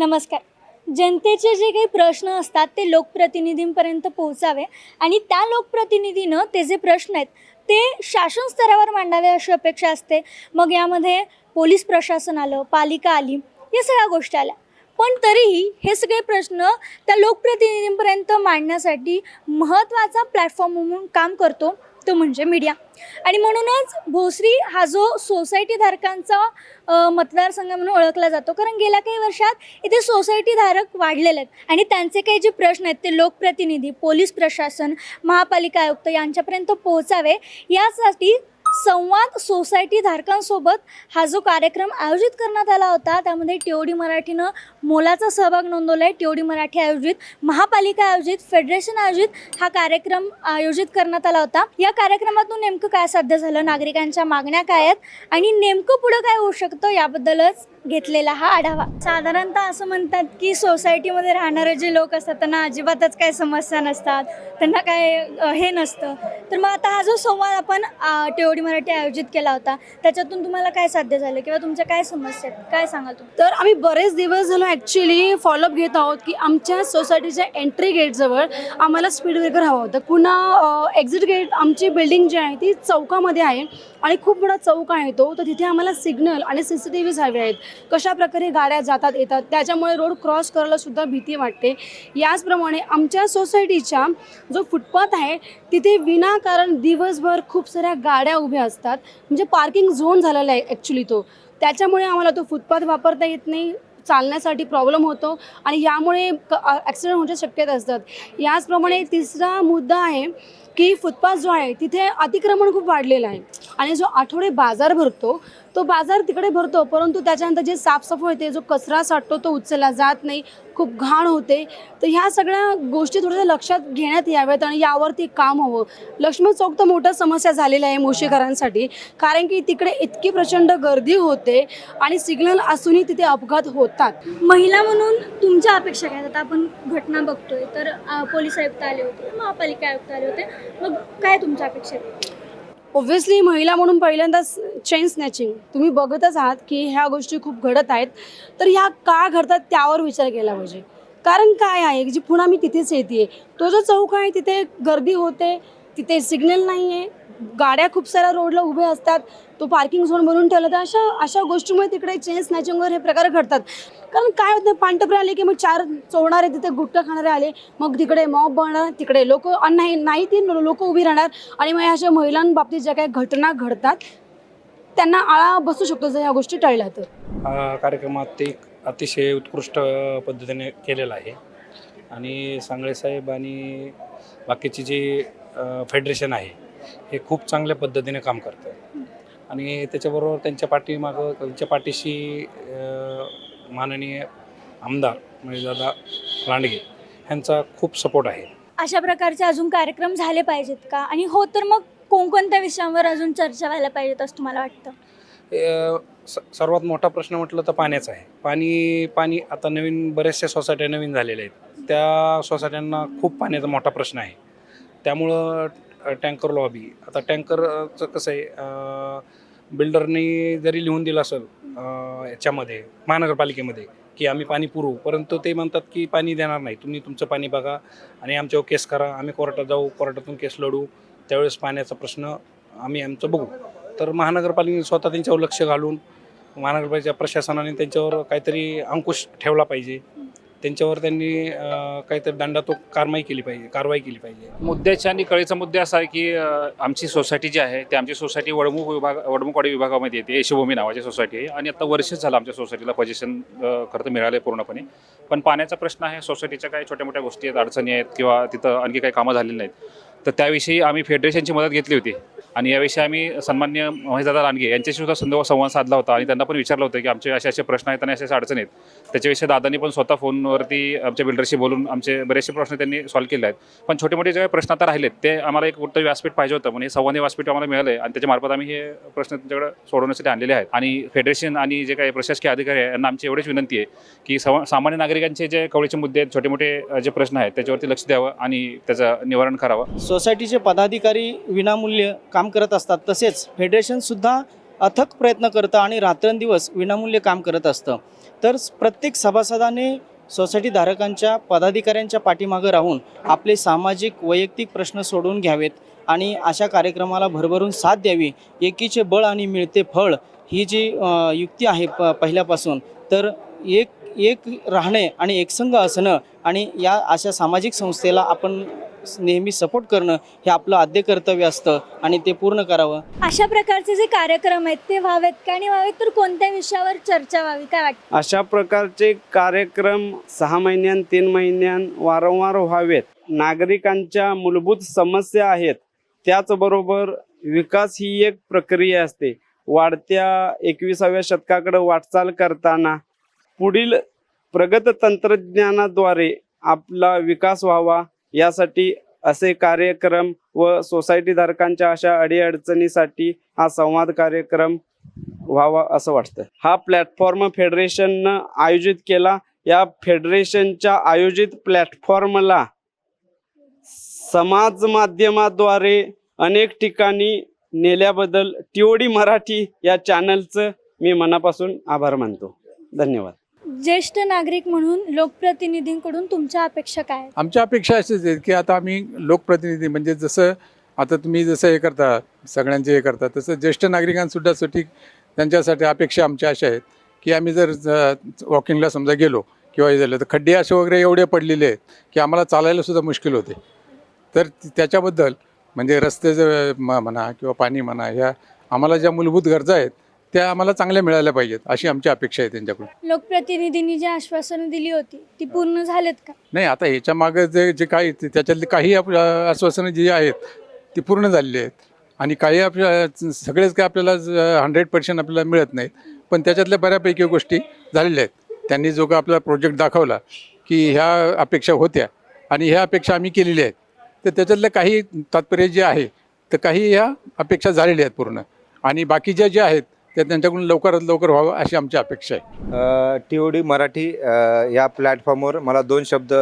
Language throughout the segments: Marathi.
नमस्कार. जनतेचे जे काही प्रश्न असतात ते लोकप्रतिनिधींपर्यंत पोहोचावे आणि त्या लोकप्रतिनिधीनं ते जे प्रश्न आहेत ते शासन स्तरावर मांडावे अशी अपेक्षा असते. मग यामध्ये पोलीस प्रशासन आलं पालिका आली या सगळ्या गोष्टी आल्या. पण तरीही हे सगळे प्रश्न त्या लोकप्रतिनिधींपर्यंत मांडण्यासाठी महत्त्वाचा प्लॅटफॉर्म म्हणून काम करतो. तो म्हणजे मीडिया आणि म्हणूनच भोसरी हा जो सोसायटीधारकांचा मतदारसंघ म्हणून ओळखला जातो. कारण गेल्या काही वर्षात इथे सोसायटीधारक वाढलेले आहेत. आणि त्यांचे काही जे प्रश्न आहेत ते लोकप्रतिनिधी पोलीस प्रशासन महापालिका आयुक्त यांच्यापर्यंत पोहोचावे यासाठी संवाद सोसायटी धारकांसोबत हा जो कार्यक्रम आयोजित करण्यात आला होता त्यामध्ये टिओडी मराठीनं मोलाचा सहभाग नोंदवला आहे टिओडी मराठी आयोजित महापालिका आयोजित फेडरेशन आयोजित हा कार्यक्रम आयोजित करण्यात आला होता. या कार्यक्रमातून नेमकं काय साध्य झालं? नागरिकांच्या मागण्या काय आहेत? आणि नेमकं पुढं काय होऊ शकतं? याबद्दलच घेतलेला हा आढावा. साधारणतः असं म्हणतात की सोसायटीमध्ये राहणारे जे लोक असतात त्यांना अजिबातच काय समस्या नसतात त्यांना काय हे नसतं. तर मग आता हा जो संवाद आपण टेवडी मराठी आयोजित केला होता त्याच्यातून तुम्हाला काय साध्य झालं किंवा तुमच्या काय समस्या आहेत? काय सांगाल तुम्ही? तर आम्ही बरेच दिवस झालो ॲक्च्युली फॉलोअप घेत आहोत की आमच्या सोसायटीच्या एंट्री गेटजवळ आम्हाला स्पीड ब्रेकर हवा होता. पुन्हा एक्झिट गेट आमची बिल्डिंग जी आहे ती चौकामध्ये आहे आणि खूप मोठा चौक आहे तो. तर तिथे आम्हाला सिग्नल आणि सी सी टी व्हीज हवे आहेत. कशा प्रकारे गाड्या जातात येतात त्याच्यामुळे रोड क्रॉस करायला सुद्धा भीती वाटते. याचप्रमाणे आमच्या सोसायटीच्या जो फुटपाथ आहे तिथे विनाकारण दिवसभर खूप साऱ्या गाड्या उभ्या असतात. म्हणजे पार्किंग झोन झालेला आहे ॲक्च्युली तो. त्याच्यामुळे आम्हाला तो फुटपाथ वापरता येत नाही. चालण्यासाठी प्रॉब्लेम होतो आणि यामुळे क ॲक्सिडेंट होण्याच्या शक्यता असतात. याचप्रमाणे तिसरा मुद्दा आहे की फुटपाथ जो आहे तिथे अतिक्रमण खूप वाढलेलं आहे. आणि जो आठवडे बाजार भरतो तो बाजार तिकडे भरतो परंतु त्याच्यानंतर जे साफसफाई होते जो कचरा साठतो तो उचलला जात नाही खूप घाण होते. तर ह्या सगळ्या गोष्टी थोड्याशा लक्षात घेण्यात याव्यात आणि यावरती काम हवं. लक्ष्मण चौक तर मोठा समस्या झालेला आहे मोशीकरांसाठी कारण की तिकडे इतकी प्रचंड गर्दी होते आणि सिग्नल असूनही तिथे अपघात होतात. महिला म्हणून तुमच्या अपेक्षा काय? आता आपण घटना बघतोय तर पोलीस आयुक्त आले होते महापालिका आयुक्त आले होते. मग काय तुमच्या अपेक्षा आहेत? महिला म्हणून पहिल्यांदा चेन स्नॅचिंग तुम्ही बघतच आहात की ह्या गोष्टी खूप घडत आहेत. तर ह्या का घडतात त्यावर विचार केला पाहिजे. कारण काय आहे जी पुन्हा मी तिथेच येते तो जो चौक आहे तिथे गर्दी होते तिथे सिग्नल नाही आहे गाड्या खूप साऱ्या रोडला उभे असतात तो पार्किंग झोन बनवून ठेवला तर अशा अशा गोष्टीमुळे तिकडे चेन स्नॅचिंगवर हे प्रकार घडतात. कारण काय होतं पांटपरे आले की मग चार चोरणारे तिथे गुटखा खाणारे आले मग तिकडे मॉब बनणार तिकडे लोक नाही नाही ती लोक उभी राहणार आणि मग अशा महिलांबाबतीत ज्या काही घटना घडतात त्यांना आळा बसू शकतो जर ह्या गोष्टी टळल्या तर. कार्यक्रमात ते अतिशय उत्कृष्ट पद्धतीने केलेला आहे. आणि सांगळे साहेब आणि बाकीची जी फेडरेशन आहे हे खूप चांगल्या पद्धतीने काम करतात आणि त्याच्याबरोबर त्यांच्या पाठीमागं त्यांच्या पाठीशी माननीय आमदार म्हणजे दादा लांडगे ह्यांचा खूप सपोर्ट आहे. अशा प्रकारचे अजून कार्यक्रम झाले पाहिजेत का? आणि हो तर मग कोणकोणत्या विषयांवर अजून चर्चा व्हायला पाहिजेत असं तुम्हाला वाटतं? सर्वात मोठा प्रश्न म्हटलं तर पाण्याचा आहे. पाणी पाणी आता नवीन बऱ्याचशा सोसायट्या नवीन झालेल्या आहेत. त्या सोसायट्यांना खूप पाण्याचा मोठा प्रश्न आहे. त्यामुळं टँकर लॉबी आता टँकरचं कसं आहे बिल्डरनी जरी लिहून दिलं असेल याच्यामध्ये महानगरपालिकेमध्ये की आम्ही पाणी पुरवू परंतु ते म्हणतात की पाणी देणार नाही. तुम्ही तुमचं पाणी बघा आणि आमच्यावर केस करा. आम्ही कोर्टात जाऊ कोर्टातून केस लढू. त्यावेळेस पाण्याचा प्रश्न आम्ही आमचं बघू. तर महानगरपालिकेने स्वतः त्यांच्यावर लक्ष घालून महानगरपालिकेच्या प्रशासनाने त्यांच्यावर काहीतरी अंकुश ठेवला पाहिजे. त्यांच्यावर त्यांनी काहीतरी दंडात्मक कारवाई केली पाहिजे कारवाई केली पाहिजे. मुद्द्याचा आणि कळेचा मुद्दा असा आहे की आमची सोसायटी जी आहे ती आमची सोसायटी वडमुख विभाग वडमुखवाडी विभागामध्ये येते यशभूमी नावाची सोसायटी आहे. आणि आता वर्षच झालं आमच्या सोसायटीला पजेशन खरं तर आहे पूर्णपणे. पण पाण्याचा प्रश्न आहे सोसायटीच्या काही छोट्या मोठ्या गोष्टी आहेत अडचणी आहेत किंवा तिथं आणखी काही कामं झालेली नाहीत. तर त्याविषयी आम्ही फेडरेशनची मदत घेतली होती. आणि याविषयी आम्ही सन्मान्य महेशदादा लांडगे यांच्याशी सुद्धा संदर्भ संवाद साधला होता आणि त्यांना पण विचारलं होतं की आमचे असे असे प्रश्न आहेत आणि असे असे अडचणी आहेत. त्याच्याविषयी दादांनी पण स्वतः फोनवरती आमच्या बिल्डरशी बोलून आमचे बरेचसे प्रश्न त्यांनी सॉल्व्ह केले आहेत. पण छोटे मोठे जे काही प्रश्न आता राहिलेत ते आम्हाला एक मोठं व्यासपीठ पाहिजे होतं. म्हणजे हे संवादी व्यासपीठ आम्हाला मिळालं आहे आणि त्याच्यामार्फत आम्ही हे प्रश्न त्यांच्याकडे सोडवण्यासाठी आणलेले आहेत. आणि फेडरेशन आणि जे काही प्रशासकीय अधिकारी आहे यांना आमची एवढीच विनंती आहे की सव सामान्य नागरिकांचे जे कवळीचे मुद्दे आहेत छोटे मोठे जे प्रश्न आहेत त्याच्यावरती लक्ष द्यावं आणि त्याचं निवारण करावं. सोसायटीचे पदाधिकारी विनामूल्य काम करत असतात. तसेच फेडरेशनसुद्धा अथक प्रयत्न करतं आणि रात्रंदिवस विनामूल्य काम करत असतं. तर प्रत्येक सभासदाने सोसायटी धारकांच्या पदाधिकाऱ्यांच्या पाठीमागं राहून आपले सामाजिक वैयक्तिक प्रश्न सोडवून घ्यावेत आणि अशा कार्यक्रमाला भरभरून साथ द्यावी. एकीचे बळ आणि मिळते फळ ही जी युक्ती आहे प पहिल्यापासून तर एक एक राहणे आणि एकसंघ असणं आणि या अशा सामाजिक संस्थेला आपण नेहमी सपोर्ट करणं हे आपलं आद्य कर्तव्य असतं आणि ते पूर्ण करावं. अशा प्रकारचे जे कार्यक्रम आहेत ते व्हावेत का? आणि व्हावेत तर कोणत्या विषयावर चर्चा व्हावी? काय वाटतं? अशा प्रकारचे कार्यक्रम सहा महिन्यां तीन महिन्यां वारंवार व्हावेत. नागरिकांच्या मूलभूत समस्या आहेत त्याचबरोबर विकास ही एक प्रक्रिया असते. वाढत्या एकविसाव्या शतकाकडे वाटचाल करताना पुढील प्रगत तंत्रज्ञानाद्वारे आपला विकास व्हावा यासाठी असे कार्यक्रम व सोसायटी धारकांच्या अशा अडीअडचणीसाठी हा संवाद कार्यक्रम व्हावा असं वाटतं हा प्लॅटफॉर्म फेडरेशननं आयोजित केला. या फेडरेशनच्या आयोजित प्लॅटफॉर्मला समाज माध्यमाद्वारे अनेक ठिकाणी नेल्याबद्दल टिओडी मराठी या चॅनलचं मी मनापासून आभार मानतो. धन्यवाद. ज्येष्ठ नागरिक म्हणून लोकप्रतिनिधींकडून तुमच्या अपेक्षा काय आमच्या अपेक्षा अशीच आहेत की आता आम्ही लोकप्रतिनिधी म्हणजे जसं आता तुम्ही जसं हे करता सगळ्यांचे हे करता तसं ज्येष्ठ नागरिकांसुद्धा साठी त्यांच्यासाठी अपेक्षा आमच्या अशा आहेत की आम्ही जर वॉकिंगला समजा गेलो किंवा हे झालं तर खड्डे असे वगैरे एवढे पडलेले आहेत की आम्हाला चालायला सुद्धा मुश्किल होते. तर त्याच्याबद्दल म्हणजे रस्त्याचं म म्हणा किंवा पाणी म्हणा ह्या आम्हाला ज्या मूलभूत गरजा आहेत त्या आम्हाला चांगल्या मिळायला पाहिजेत अशी आमची अपेक्षा आहे त्यांच्याकडून. लोकप्रतिनिधींनी जी आश्वासनं दिली होती ती पूर्ण झालेत का? नाही आता ह्याच्या मागं जे जे काही त्याच्यातली काही आप- आश्वासनं जी आहेत ती पूर्ण झालेली आहेत. आणि काही आपल्या सगळेच काय आपल्याला हंड्रेड पर्सेंट आपल्याला मिळत नाहीत. पण त्याच्यातल्या बऱ्यापैकी गोष्टी झालेल्या आहेत. त्यांनी जो का आपला प्रोजेक्ट दाखवला की ह्या अपेक्षा होत्या. आणि ह्या अपेक्षा आम्ही केलेल्या आहेत. तर त्याच्यातल्या काही तात्पर्य जे आहे तर काही ह्या अपेक्षा झालेल्या आहेत पूर्ण. आणि बाकीच्या ज्या आहेत ते त्यांच्याकडून लवकरात लवकर व्हावं अशी आमची अपेक्षा आहे. टी ओ डी मराठी या प्लॅटफॉर्मवर मला दोन शब्द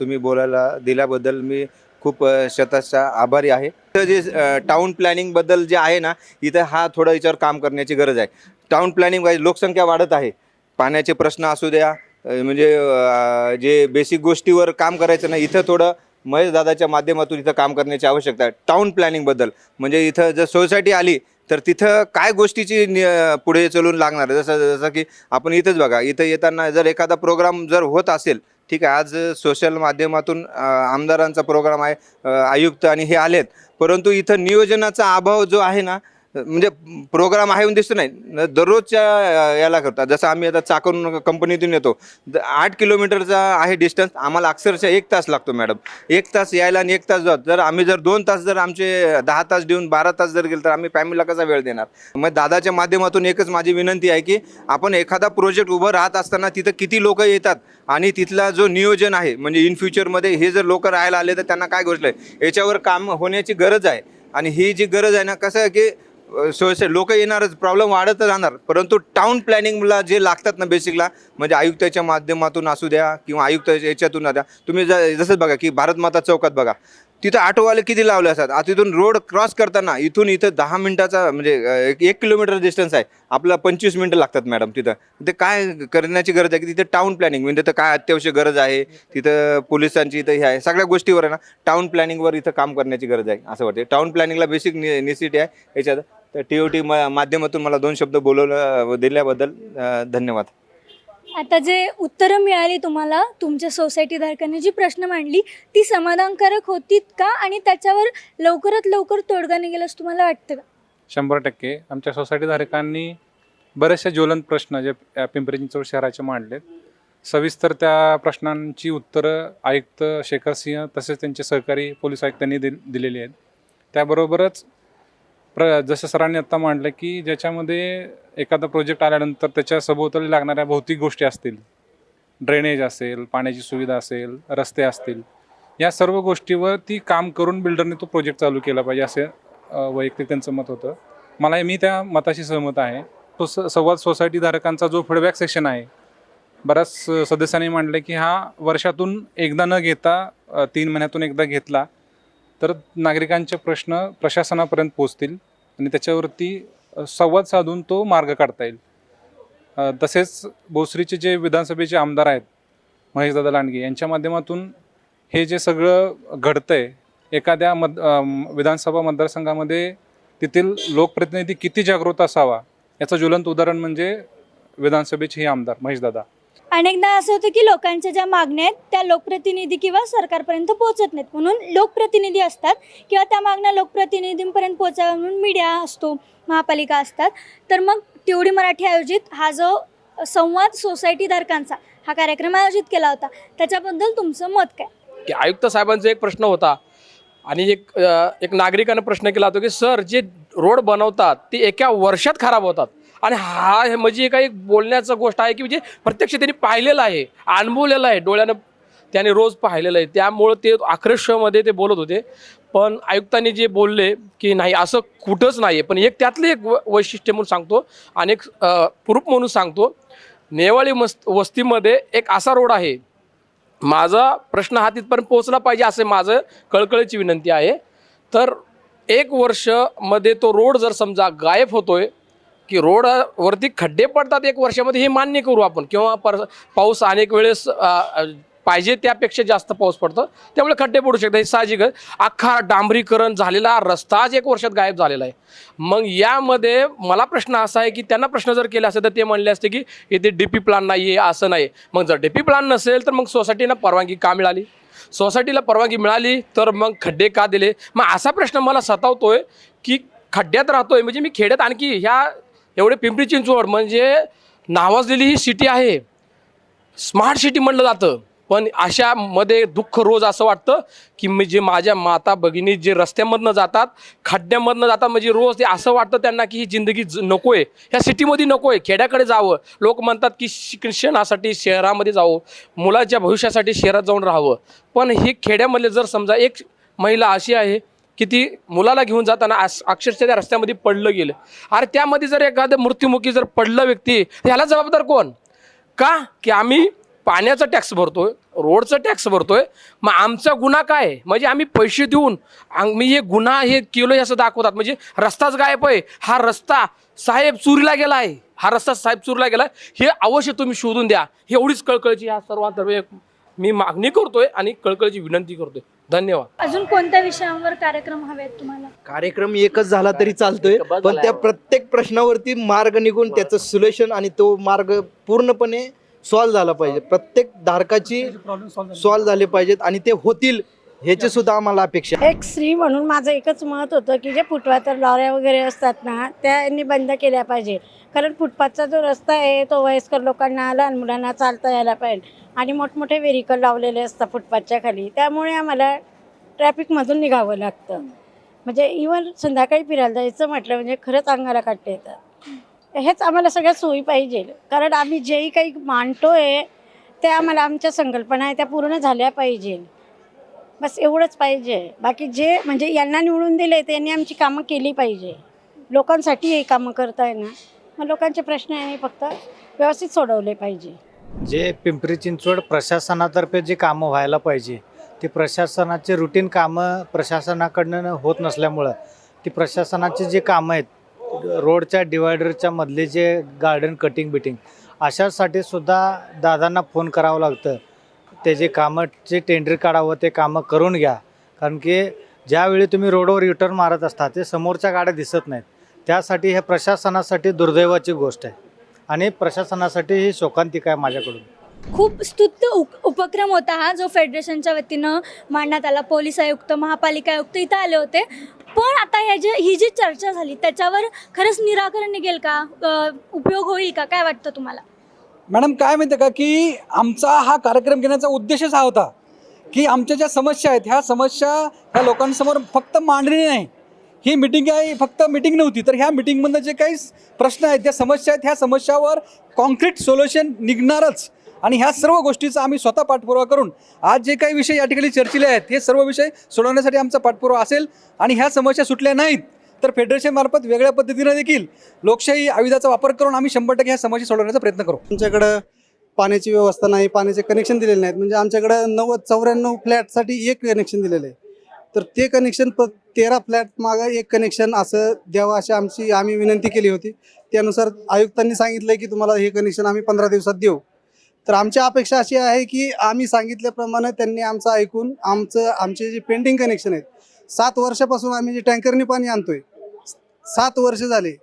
तुम्ही बोलायला दिल्याबद्दल मी खूप शतशा आभारी आहे. इथं जे टाऊन प्लॅनिंगबद्दल जे आहे ना इथं हा थोडं याच्यावर काम करण्याची गरज आहे. टाऊन प्लॅनिंग लोकसंख्या वाढत आहे. पाण्याचे प्रश्न असू द्या म्हणजे जे बेसिक गोष्टीवर काम करायचं नाही इथं थोडं महेश दादाच्या माध्यमातून इथं काम करण्याची आवश्यकता आहे. टाऊन प्लॅनिंगबद्दल म्हणजे इथं जर सोसायटी आली तर तिथं काय गोष्टीची नि- पुढे चलून लागणार आहे? जसं जसं की आपण इथंच बघा इथं येताना जर एखादा प्रोग्राम जर होत असेल ठीक आहे आज सोशल माध्यमातून आमदारांचा प्रोग्राम आहे आयुक्त आणि हे आलेत परंतु इथं नियोजनाचा अभाव जो आहे ना म्हणजे प्रोग्राम आहे म्हणून दिसतो नाही. दररोजच्या याला करतात. जसं आम्ही आता चाकून कंपनीतून येतो. द- आठ किलोमीटरचा आहे डिस्टन्स आम्हाला अक्षरशः एक तास लागतो मॅडम एक तास यायला आणि एक तास जात. जर आम्ही जर दोन तास जर आमचे दहा तास देऊन बारा तास जर गेलो तर आम्ही फॅमिलीला कसा वेळ देणार? मग दादाच्या माध्यमातून एकच माझी विनंती आहे की आपण एखादा प्रोजेक्ट उभं राहत असताना तिथं किती लोक येतात आणि तिथला जो नियोजन आहे म्हणजे इन फ्युचरमध्ये हे जर लोक राहायला आले तर त्यांना काय गोष्ट आहे? याच्यावर काम होण्याची गरज आहे. आणि ही जी गरज आहे ना कसं आहे की सोयीचे लोक येणारच प्रॉब्लेम वाढत राहणार. परंतु टाउन प्लॅनिंगला जे लागतात ना बेसिकला म्हणजे आयुक्ताच्या माध्यमातून असू द्या किंवा आयुक्त याच्यातून द्या तुम्ही ज जसंच बघा की भारतमाता चौकात बघा. तिथं ऑटोवाले किती लावले असतात? आता तिथून रोड क्रॉस करताना इथून इथं दहा मिनिटाचा म्हणजे एक एक किलोमीटर डिस्टन्स आहे. आपल्याला पंचवीस मिनटं लागतात मॅडम तिथं. ते काय करण्याची गरज आहे? की तिथं टाउन प्लॅनिंग म्हणजे तिथं काय अत्यावश्यक गरज आहे? तिथं पोलिसांची इथं हे आहे. सगळ्या गोष्टीवर आहे ना टाउन प्लॅनिंगवर इथं काम करण्याची गरज आहे असं वाटते टाउन प्लॅनिंगला बेसिक नेसिटी आहे. याच्यात तर टी ओ टी माध्यमातून मला दोन शब्द बोलवलं दिल्याबद्दल धन्यवाद. आता जे उत्तरं मिळाली तुम्हाला तुमच्या सोसायटी धारकांनी जी प्रश्न मांडली ती समाधानकारक होतीत का? आणि त्याच्यावर लवकरात लवकर तोडगा निघेल असं तुम्हाला वाटतं का? शंभर टक्के. आमच्या सोसायटी धारकांनी बरेचसे ज्वलंत प्रश्न जे पिंपरी चिंचवड शहराचे मांडलेत सविस्तर त्या प्रश्नांची उत्तरं आयुक्त शेखर सिंह तसेच त्यांचे सहकारी पोलीस आयुक्तांनी दिल दिलेली आहेत. त्याबरोबरच प्र जसं सरांनी आत्ता मांडलं की ज्याच्यामध्ये एखादा प्रोजेक्ट आल्यानंतर त्याच्या सभोवताली लागणाऱ्या भौतिक गोष्टी असतील. ड्रेनेज असेल पाण्याची सुविधा असेल रस्ते असतील. या सर्व गोष्टीवर ती काम करून बिल्डरने तो प्रोजेक्ट चालू केला पाहिजे असे वैयक्तिक त्यांचं मत होतं. मला मी त्या मताशी सहमत आहे. तो स संवाद सोसायटी धारकांचा जो फीडबॅक सेशन आहे बऱ्याच स- सदस्यांनी मांडलं की हा वर्षातून एकदा न घेता तीन महिन्यातून एकदा घेतला. तर नागरिकांचे प्रश्न प्रशासनापर्यंत पोचतील आणि त्याच्यावरती संवाद साधून तो मार्ग काढता येईल. तसेच भोसरीचे जे विधानसभेचे आमदार आहेत महेशदादा लांडगे यांच्या माध्यमातून हे जे सगळं घडतंय एखाद्या मत विधानसभा मतदारसंघामध्ये तेथील लोकप्रतिनिधी किती जागृत असावा याचं ज्वलंत उदाहरण म्हणजे विधानसभेचे हे आमदार महेशदादा. अनेकदा असं होतं की लोकांच्या ज्या मागण्या आहेत त्या लोकप्रतिनिधी किंवा सरकारपर्यंत पोहोचत नाहीत. म्हणून लोकप्रतिनिधी असतात किंवा त्या मागण्या लोकप्रतिनिधींपर्यंत पोहोचाव्या म्हणून मीडिया असतो महापालिका असतात. तर मग तेवढी मराठी आयोजित हा जो संवाद सोसायटीधारकांचा हा कार्यक्रम आयोजित केला होता त्याच्याबद्दल तुमचं मत काय? की आयुक्त साहेबांचा एक प्रश्न होता आणि एक एक नागरिकानं प्रश्न केला होता की सर जे रोड बनवतात ते एका वर्षात खराब होतात. आणि हा हे म्हणजे काही बोलण्याचं गोष्ट आहे की म्हणजे प्रत्यक्ष त्यांनी पाहिलेलं आहे अनुभवलेलं आहे डोळ्यानं त्याने रोज पाहिलेलं आहे. त्यामुळं ते आक्रोशामध्ये ते बोलत होते. पण आयुक्तांनी जे बोलले की नाही असं कुठंच नाही आहे पण एक त्यातलं एक वैशिष्ट्य म्हणून सांगतो आणि एक प्रूफ म्हणून सांगतो. नेवाळी मस्त वस्तीमध्ये एक असा रोड आहे. माझा प्रश्न हा तिथपर्यंत पोहोचला पाहिजे असे माझं कळकळीची विनंती आहे. तर एक वर्षमध्ये तो रोड जर समजा गायब होतोय की रोडवरती खड्डे पडतात एक वर्षामध्ये हे मान्य करू आपण. किंवा पर पाऊस अनेक वेळेस पाहिजे त्यापेक्षा जास्त पाऊस पडतो त्यामुळे खड्डे पडू शकतात. हे साहजिक अख्खा डांबरीकरण झालेला रस्ताच एक वर्षात गायब झालेला आहे. मग यामध्ये मला प्रश्न असा आहे की त्यांना प्रश्न जर केला असेल तर ते म्हणले असते की इथे डी पी प्लान नाही आहे असं नाही मग जर डी पी प्लान नसेल तर मग सोसायटीनं परवानगी का मिळाली? सोसायटीला परवानगी मिळाली तर मग खड्डे का दिले? मग असा प्रश्न मला सतावतोय की खड्ड्यात राहतोय. म्हणजे मी खेड्यात आणखी ह्या एवढे पिंपरी चिंचवड म्हणजे नावाजलेली ही सिटी आहे. स्मार्ट सिटी म्हणलं जातं. पण अशामध्ये दुःख रोज असं वाटतं की मी जे माझ्या माता भगिनी जे रस्त्यामधनं जातात खड्ड्यामधनं जातात म्हणजे रोज ते असं वाटतं त्यांना की ही जिंदगी ज- नको आहे ह्या सिटीमध्ये नको आहे खेड्याकडे जावं. लोक म्हणतात की शिक्षणासाठी शहरामध्ये जावं. मुलाच्या भविष्यासाठी शहरात जाऊन राहावं. पण हे खेड्यामधले जर समजा एक महिला अशी आहे की ती मुलाला घेऊन जाताना अक्षरशः त्या रस्त्यामध्ये पडलं गेलं. अरे त्यामध्ये जर एखादं मृत्युमुखी जर पडलं व्यक्ती तर ह्याला जबाबदार कोण? का? की आम्ही पाण्याचा टॅक्स भरतोय रोडचा टॅक्स भरतोय मग आमचा गुन्हा काय आहे? म्हणजे आम्ही पैसे देऊन आम्ही हे गुन्हा हे केलो हे असं दाखवतात. म्हणजे रस्ताच गायब आहे. हा रस्ता साहेब चोरीला गेला आहे. हा रस्ता साहेब चोरीला गेला हे अवश्य तुम्ही शोधून द्या. हे एवढीच कळकळची ह्या सर्वांतर्फे मी मागणी करतोय आणि कळकळीची विनंती करतोय. धन्यवाद. अजून कोणत्या विषयांवर कार्यक्रम हवे तुम्हाला? कार्यक्रम एकच झाला तरी चालतोय पण त्या प्रत्येक प्रश्नावरती मार्ग निघून त्याचं सोल्युशन आणि तो मार्ग पूर्णपणे सॉल्व्ह झाला पाहिजे. प्रत्येक धारकाची सॉल्व्ह झाले पाहिजेत आणि ते होतील ह्याची सुद्धा आम्हाला अपेक्षा आहे. एक स्त्री म्हणून माझं एकच मत होतं की जे फुटपाथवर लॉऱ्या वगैरे असतात ना त्या यांनी बंद केल्या पाहिजे कारण फुटपाथचा जो रस्ता आहे तो वयस्कर लोकांना लहान मुलांना चालता यायला पाहिजे. आणि मोठमोठे व्हेरिकल लावलेले असतात फुटपाथच्या खाली. त्यामुळे आम्हाला ट्रॅफिकमधून निघावं लागतं. म्हणजे इवन संध्याकाळी फिरायला जायचं म्हटलं म्हणजे खरंच अंगाला काढता येतात. हेच आम्हाला सगळ्यात सोयी पाहिजे. कारण आम्ही जेही काही मांडतोय ते आम्हाला आमच्या संकल्पना आहे त्या पूर्ण झाल्या पाहिजे. बस एवढंच पाहिजे. बाकी जे म्हणजे यांना निवडून दिले त्यांनी आमची कामं केली पाहिजे. लोकांसाठी हे कामं करताय ना. मग लोकांचे प्रश्न आहे फक्त व्यवस्थित सोडवले पाहिजे. जे पिंपरी चिंचवड प्रशासनातर्फे जे कामं व्हायला पाहिजे ते प्रशासनाचे रुटीन कामं प्रशासनाकडनं होत नसल्यामुळं ती प्रशासनाचे जे कामं आहेत रोडच्या डिवायडरच्या मधले जे गार्डन कटिंग बिटिंग अशासाठी सुद्धा दादांना फोन करावं लागतं. ते जे कामाचे टेंडर काढावं ते कामं करून घ्या. कारण की ज्यावेळी तुम्ही रोडवर युटर्न मारत असता ते समोरच्या गाड्या दिसत नाहीत. त्यासाठी हे प्रशासनासाठी दुर्दैवाची गोष्ट आहे. आणि प्रशासनासाठी ही शोकांतिका आहे माझ्याकडून. खूप स्तुत्य उप उपक्रम होता हा जो फेडरेशनच्या वतीनं मांडण्यात आला. पोलीस आयुक्त महापालिका आयुक्त इथं आले होते. पण आता ह्या जे ही जी चर्चा झाली त्याच्यावर खरंच निराकरण निघेल का? उपयोग होईल का? काय वाटतं तुम्हाला? मॅडम काय माहिती आहे का की आमचा हा कार्यक्रम घेण्याचा उद्देशच हा होता की आमच्या ज्या समस्या आहेत ह्या समस्या ह्या लोकांसमोर फक्त मांडणी नाही. ही मिटिंग आहे फक्त मिटिंग नव्हती. तर ह्या मिटिंगमधनं जे काही प्रश्न आहेत ज्या समस्या आहेत ह्या समस्यावर कॉन्क्रीट सोल्युशन निघणारच. आणि ह्या सर्व गोष्टीचा आम्ही स्वतः पाठपुरावा करून आज जे काही विषय या ठिकाणी चर्चिले आहेत हे सर्व विषय सोडवण्यासाठी आमचा पाठपुरावा असेल. आणि ह्या समस्या सुटल्या नाहीत तर फेडरेशनमार्फत वेगळ्या पद्धतीनं देखील लोकशाही आयुधाचा वापर करून आम्ही शंभर टक्के ह्या समस्या सोडवण्याचा प्रयत्न करू. आमच्याकडं पाण्याची व्यवस्था नाही पाण्याचे कनेक्शन दिलेले नाहीत. म्हणजे आमच्याकडं नव्वद चौऱ्याण्णव फ्लॅटसाठी एक कनेक्शन दिलेलं आहे. तर ते कनेक्शन प तेरा फ्लॅट मागं एक कनेक्शन असं द्यावं अशी आमची आम्ही विनंती केली होती. त्यानुसार आयुक्तांनी सांगितलं की तुम्हाला हे कनेक्शन आम्ही पंधरा दिवसात देऊ. तर आमची अपेक्षा अशी आहे की आम्ही सांगितल्याप्रमाणे त्यांनी आमचं ऐकून आमचं आमचे जे पेंडिंग कनेक्शन आहेत सात वर्षापासून आम्ही जे टँकरनी पाणी आणतोय सात वर्ष झाले.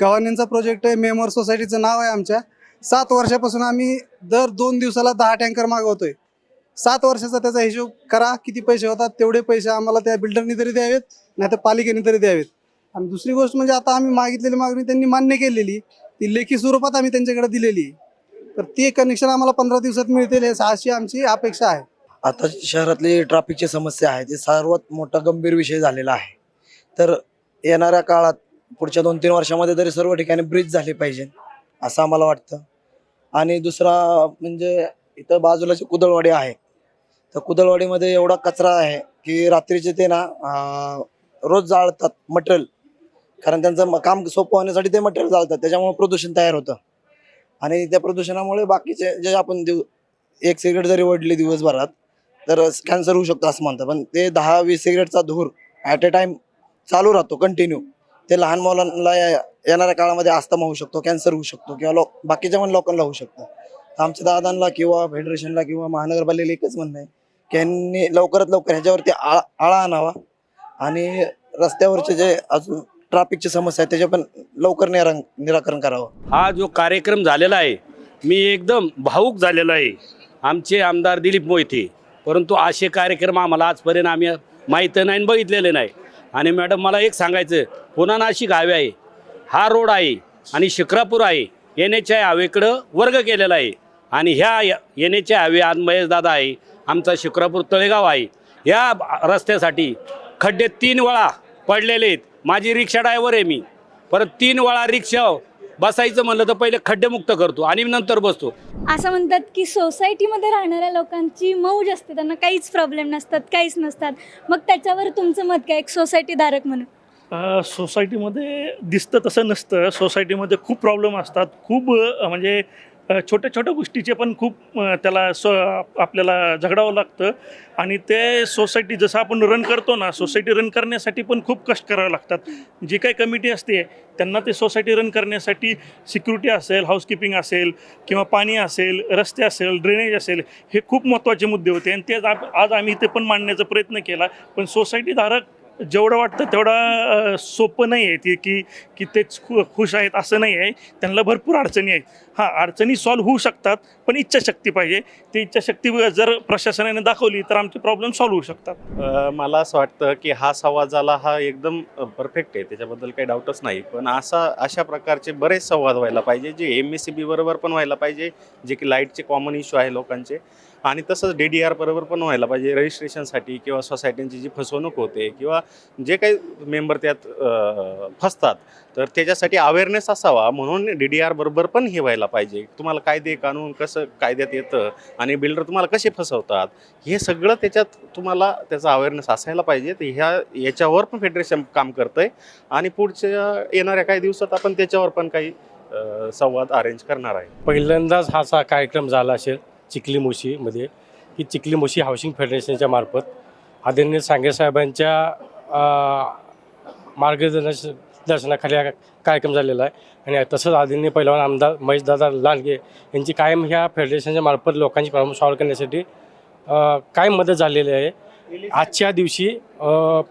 गव्हाणींचा प्रोजेक्ट आहे मेमोर सोसायटीचं नाव आहे आमच्या. सात वर्षापासून आम्ही दर दोन दिवसाला दहा टँकर मागवतोय. सात वर्षाचा त्याचा हिशोब करा किती पैसे होतात तेवढे पैसे आम्हाला त्या बिल्डरनी तरी द्यावेत नाही तर पालिकेने तरी द्यावेत. आणि दुसरी गोष्ट म्हणजे आता आम्ही मागितलेली मागणी त्यांनी मान्य केलेली ती लेखी स्वरूपात आम्ही त्यांच्याकडे दिलेली. तर ते कनेक्शन आम्हाला पंधरा दिवसात मिळतील हे अशी आमची अपेक्षा आहे. आता शहरातली ट्रॅफिकची समस्या आहे ते सर्वात मोठा गंभीर विषय झालेला आहे. तर येणाऱ्या काळात पुढच्या दोन तीन वर्षामध्ये तरी सर्व ठिकाणी ब्रिज झाले पाहिजे असं आम्हाला वाटतं. आणि दुसरा म्हणजे इथं बाजूला जे कुदळवाडी आहे तर कुदळवाडीमध्ये एवढा कचरा आहे की रात्रीचे ते ना रोज जाळतात मटेरियल. कारण त्यांचं म- काम सोपं होण्यासाठी ते मटेरियल जाळतात. त्याच्यामुळे प्रदूषण तयार होतं. आणि त्या प्रदूषणामुळे बाकीचे जे आपण दिव एक सिगरेट जरी ओढली दिवसभरात तर कॅन्सर होऊ शकतो असं म्हणतात. पण ते दहा वीस सिगरेटचा धूर ॲट अ टाइम चालू राहतो कंटिन्यू ते लहान मुलांना या- येणाऱ्या काळामध्ये आस्थमा होऊ शकतो कॅन्सर होऊ शकतो किंवा लोक बाकीच्या पण लोकांना होऊ शकतं. आमच्या दादांना किंवा फेडरेशनला किंवा महानगरपालिकेला एकच म्हणणं आहे की यांनी लवकरात लवकर ह्याच्यावरती आळा आळा आणावा. आणि रस्त्यावरचे जे अजून ट्रॅफिकची समस्या आहे त्याचे पण लवकर निरा निराकरण करावं. हा जो कार्यक्रम झालेला आहे मी एकदम भाऊक झालेलो आहे. आमचे आमदार दिलीप मोहिते. परंतु असे कार्यक्रम आम्हाला आजपर्यंत आम्ही माहीत नाही आणि बघितलेले नाही. आणि मॅडम मला एक सांगायचं पुन्हा नाशिक हायवे आहे. हा रोड आहे आणि शिक्रापूर आहे. येण्याच्या हवेकडं वर्ग केलेला आहे. आणि ह्या येण्याच्या हवे आत महेश दादा आहे. आमचा शिक्रापूर तळेगाव आहे. या रस्त्यासाठी खड्डे तीन वेळा पडलेले आहेत. माझी रिक्षा ड्रायव्हर आहे मी. परत तीन वेळा रिक्षा बसायचं म्हणलं तर पहिले खड्डेमुक्त करतो आणि नंतर बसतो. असं म्हणतात की सोसायटीमध्ये राहणाऱ्या लोकांची मौज असते. त्यांना काहीच प्रॉब्लेम नसतात काहीच नसतात. मग त्याच्यावर तुमचं मत काय? एक सोसायटी धारक म्हणून. अ, सोसायटीमध्ये दिसतं तसं नसतं. सोसायटीमध्ये खूप प्रॉब्लेम असतात. खूप अ, म्हणजे छोट्या छोट्या गोष्टीचे पण खूप त्याला स आपल्याला झगडावं लागतं. आणि ते सोसायटी जसं आपण रन करतो ना सोसायटी रन करण्यासाठी पण खूप कष्ट करावे लागतात. जी काही कमिटी असते त्यांना ते सोसायटी रन करण्यासाठी सिक्युरिटी असेल हाऊसकीपिंग असेल किंवा पाणी असेल रस्ते असेल ड्रेनेज असेल हे खूप महत्त्वाचे मुद्दे होते. आणि तेच आज आम्ही ते पण मांडण्याचा प्रयत्न केला. पण सोसायटीधारक जेवढं वाटतं तेवढा सोपं नाही आहे ते की की तेच खु खुश आहेत असं नाही आहे त्यांना भरपूर अडचणी आहेत. हां अडचणी सॉल्व्ह होऊ शकतात पण इच्छाशक्ती पाहिजे. ती इच्छाशक्ती जर प्रशासनाने दाखवली तर आमचे प्रॉब्लेम सॉल्व्ह होऊ शकतात. मला असं वाटतं की हा संवाद झाला हा एकदम परफेक्ट आहे त्याच्याबद्दल काही डाऊटच नाही. पण असा अशा प्रकारचे बरेच संवाद व्हायला पाहिजे जे एम एस सी बी बरोबर पण व्हायला पाहिजे जे की लाईटचे कॉमन इश्यू आहे लोकांचे. आणि तसंच डी डी आर बरोबर पण व्हायला पाहिजे रजिस्ट्रेशनसाठी किंवा सोसायटींची जी फसवणूक होते किंवा जे काही मेंबर त्यात फसतात तर त्याच्यासाठी अवेअरनेस असावा म्हणून डी डी आर बरोबर पण हे व्हायला पाहिजे. तुम्हाला कायदे कानून कसं कायद्यात येतं आणि बिल्डर तुम्हाला कसे फसवतात हे सगळं त्याच्यात तुम्हाला त्याचा अवेअरनेस असायला पाहिजे. तर ह्या याच्यावर पण फेडरेशन काम करतं आहे आणि पुढच्या येणाऱ्या काही दिवसात आपण त्याच्यावर पण काही संवाद अरेंज करणार आहे. पहिल्यांदाच हा सा कार्यक्रम झाला असेल चिखली मोशीमध्ये की चिखली मोशी हाऊसिंग फेडरेशनच्या मार्फत आदरणीय सांगे साहेबांच्या दर्शनाखाली हा कार्यक्रम झालेला आहे. आणि तसंच आदरणीय पहिलवान आमदार महेशदादा लांडगे यांची कायम ह्या फेडरेशनच्या मार्फत लोकांची प्रॉब्लेम सॉल्व्ह करण्यासाठी काय कायम मदत झालेली आहे? आजच्या दिवशी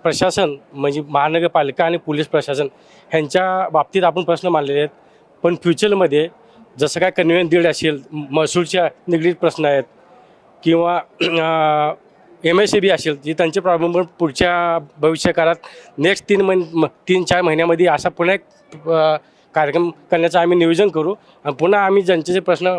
प्रशासन म्हणजे महानगरपालिका आणि पोलीस प्रशासन ह्यांच्या बाबतीत आपण प्रश्न मांडलेले आहेत. पण फ्युचरमध्ये जसं काय कन्व्हिनियन दीड असेल महसूलच्या निगडीत प्रश्न आहेत किंवा एम एस सी बी असेल जी त्यांचे प्रॉब्लेम पण पुढच्या भविष्यकाळात नेक्स्ट तीन महिन तीन चार महिन्यामध्ये असा पुन्हा एक कार्यक्रम करण्याचं आम्ही नियोजन करू आणि पुन्हा आम्ही ज्यांचे जे प्रश्न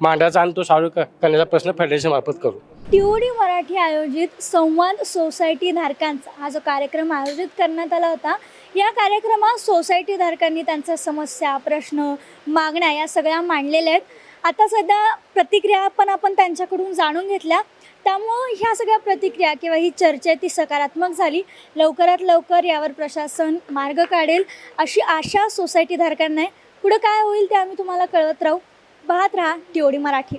मांडायचा आणि तो सॉल्व्ह करण्याचा प्रश्न फेडरेशनमार्फत करू. टीओडी मराठी आयोजित संवाद सोसायटी धारकांचा हा जो कार्यक्रम आयोजित करण्यात आला होता या कार्यक्रमात सोसायटी धारकांनी त्यांच्या समस्या प्रश्न मागण्या या सगळ्या मांडलेल्या आहेत. आता सध्या प्रतिक्रिया पण आपण त्यांच्याकडून जाणून घेतल्या. त्यामुळं ह्या सगळ्या प्रतिक्रिया किंवा ही चर्चा आहे ती सकारात्मक झाली. लवकरात लवकर यावर प्रशासन मार्ग काढेल अशी आशा सोसायटी धारकांना आहे. पुढं काय होईल ते आम्ही तुम्हाला कळवत राहू. पाहत राहा टीओडी मराठी.